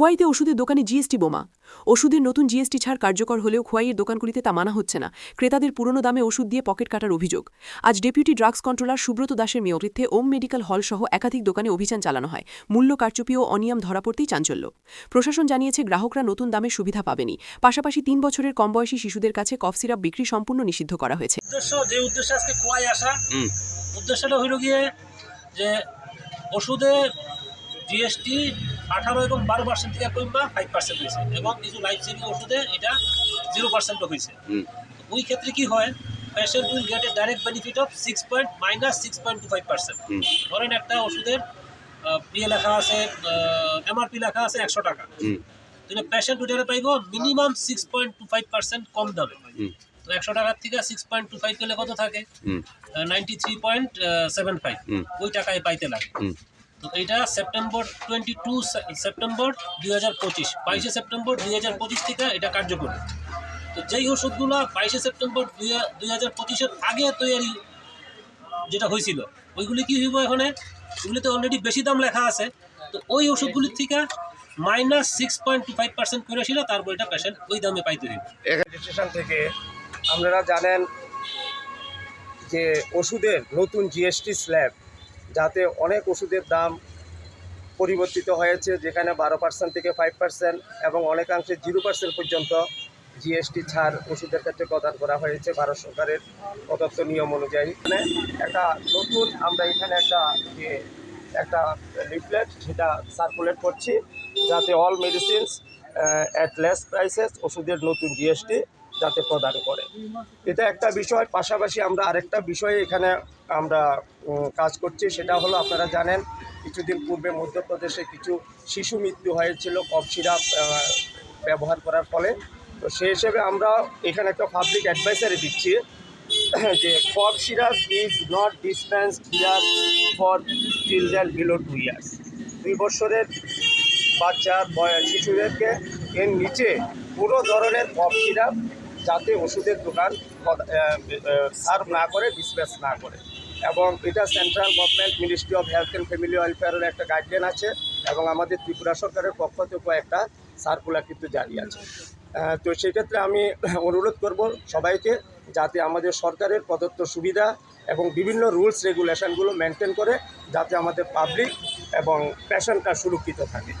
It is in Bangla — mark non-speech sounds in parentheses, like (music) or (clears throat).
খোয়াইতে ওষুধের দোকানে জিএসটি বোমা। ওষুধের নতুন জিএসটি ছাড় কার্যকর হলেও খোয়াইয়ের দোকানগুলিতে তা মানা হচ্ছে না। ক্রেতাদের পুরনো দামে ওষুধ দিয়ে পকেট কাটার অভিযোগ। আজ ডেপুটি ড্রাগস কন্ট্রোলার সুব্রত দাসের মেয়রিত্বে ওম মেডিকেল হল সহ একাধিক দোকানে অভিযান চালানো হয়। মূল্য কারচুপি ও অনিয়ম ধরা পড়তেই চাঞ্চল্য। প্রশাসন জানিয়েছে গ্রাহকরা নতুন দামে সুবিধা পাবেনি। পাশাপাশি তিন বছরের কম বয়সী শিশুদের কাছে কফ সিরাপ বিক্রি সম্পূর্ণ নিষিদ্ধ করা হয়েছে। উদ্দেশ্য যে উদ্দেশ্যে আজকে খোয়াই আসা উদ্দেশ্যটা হইল গিয়ে যে ওষুধে জিএসটি আঠারো এবং বারো পার্সেন্ট থেকে কমবা ফাইভ পার্সেন্ট হয়েছে। এবং কিছু লাইফ সেভিং ওষুধে এটা জিরো পার্সেন্টও হয়েছে। ওই ক্ষেত্রে কি হয় patient will get a direct benefit of six point minus six point two five percent ধরেন একটা ওষুধের ইয়ে লেখা আছে এমআরপি লেখা আছে একশো টাকা। তাহলে পেশেন্ট ওইটা পাইব minimum six point two five percent কম দামে। তো একশো টাকার থেকে সিক্স পয়েন্ট টু ফাইভ পেলে কত থাকে। Ninety three point seven five ওই টাকায় পাইতে লাগে। এটা সেপ্টেম্বর টোয়েন্টি টু সেপ্টেম্বর দুই হাজার পঁচিশ বাইশে সেপ্টেম্বর দুই হাজার পঁচিশ থেকে এটা কার্যকরী। তো যেই ওষুধগুলো বাইশে সেপ্টেম্বর দুই হাজার পঁচিশের আগে তৈরি যেটা হয়েছিল ওইগুলি কি হইব এখানে? ওগুলিতে অলরেডি বেশি দাম লেখা আছে। তো ওই ওষুধগুলির থেকে minus six point two five percent করেছিল তারপর এটা পেশেন্ট ওই দামে পাইতে হইব। স্টেশন থেকে আপনারা জানেন যে ওষুধের নতুন জিএসটি স্ল্যাব যাতে অনেক ওষুধের দাম পরিবর্তিত হয়েছে, যেখানে বারো পার্সেন্ট থেকে ফাইভ পার্সেন্ট এবং অনেকাংশে জিরো পার্সেন্ট পর্যন্ত জিএসটি ছাড় ওষুধের ক্ষেত্রে প্রদান করা হয়েছে ভারত সরকারের প্রদত্ত নিয়ম অনুযায়ী। মানে একটা নতুন আমরা এখানে একটা যে একটা লিফলেট সেটা সার্কুলেট করছি, যাতে all medicines at less prices ওষুধের নতুন জিএসটি যাতে প্রদান করে। এটা একটা বিষয়, পাশাপাশি আমরা আরেকটা বিষয়ে এখানে আমরা কাজ করছি, সেটা হলো আপনারা জানেন, কিছুদিন পূর্বে মধ্যপ্রদেশে কিছু শিশু মৃত্যু হয়েছিল, কফ সিরাপ ব্যবহার করার ফলে। তো সেই হিসেবে আমরা এখানে একটা পাবলিক অ্যাডভাইসারি দিচ্ছি, যে cough syrup is not dispense here for children below two years দুই বছরের বাচ্চার শিশুদেরকে এর নিচে পুরো ধরনের কফ সিরাপ যাতে ওষুধের দোকান সার্ভ না করে ডিসপেন্স না করে। এবং এটা central government ministry of health and family ওয়েলফেয়ারের একটা গাইডলাইন আছে এবং আমাদের ত্রিপুরা সরকারের পক্ষ থেকেও একটা সার্কুলার কিন্তু জারি আছে। তো সেক্ষেত্রে আমি (clears throat) অনুরোধ করব সবাইকে যাতে আমাদের সরকারের প্রদত্ত সুবিধা এবং বিভিন্ন রুলস রেগুলেশনগুলো মেনটেন করে যাতে আমাদের পাবলিক এবং পেশেন্টটা সুরক্ষিত থাকে।